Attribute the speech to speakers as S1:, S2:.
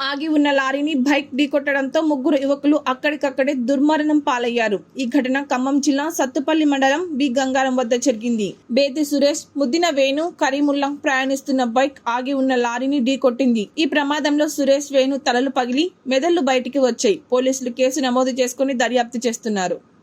S1: ఆగి ఉన్న లారీని బైక్ ఢీకొట్టడంతో ముగ్గురు యువకులు అక్కడికక్కడే దుర్మరణం పాలయ్యారు. ఈ ఘటన ఖమ్మం జిల్లా సత్తుపల్లి మండలం బి. గంగారం వద్ద జరిగింది. బేతి సురేష్ ముద్దిన వేణు కరీముల్లా ప్రయాణిస్తున్న బైక్ ఆగి ఉన్న లారీని ఢీకొట్టింది. ఈ ప్రమాదంలో సురేష్ వేణు తలలు పగిలి మెదళ్ళు బయటికి వచ్చాయి. పోలీసులు కేసు నమోదు చేసుకుని దర్యాప్తు చేస్తున్నారు.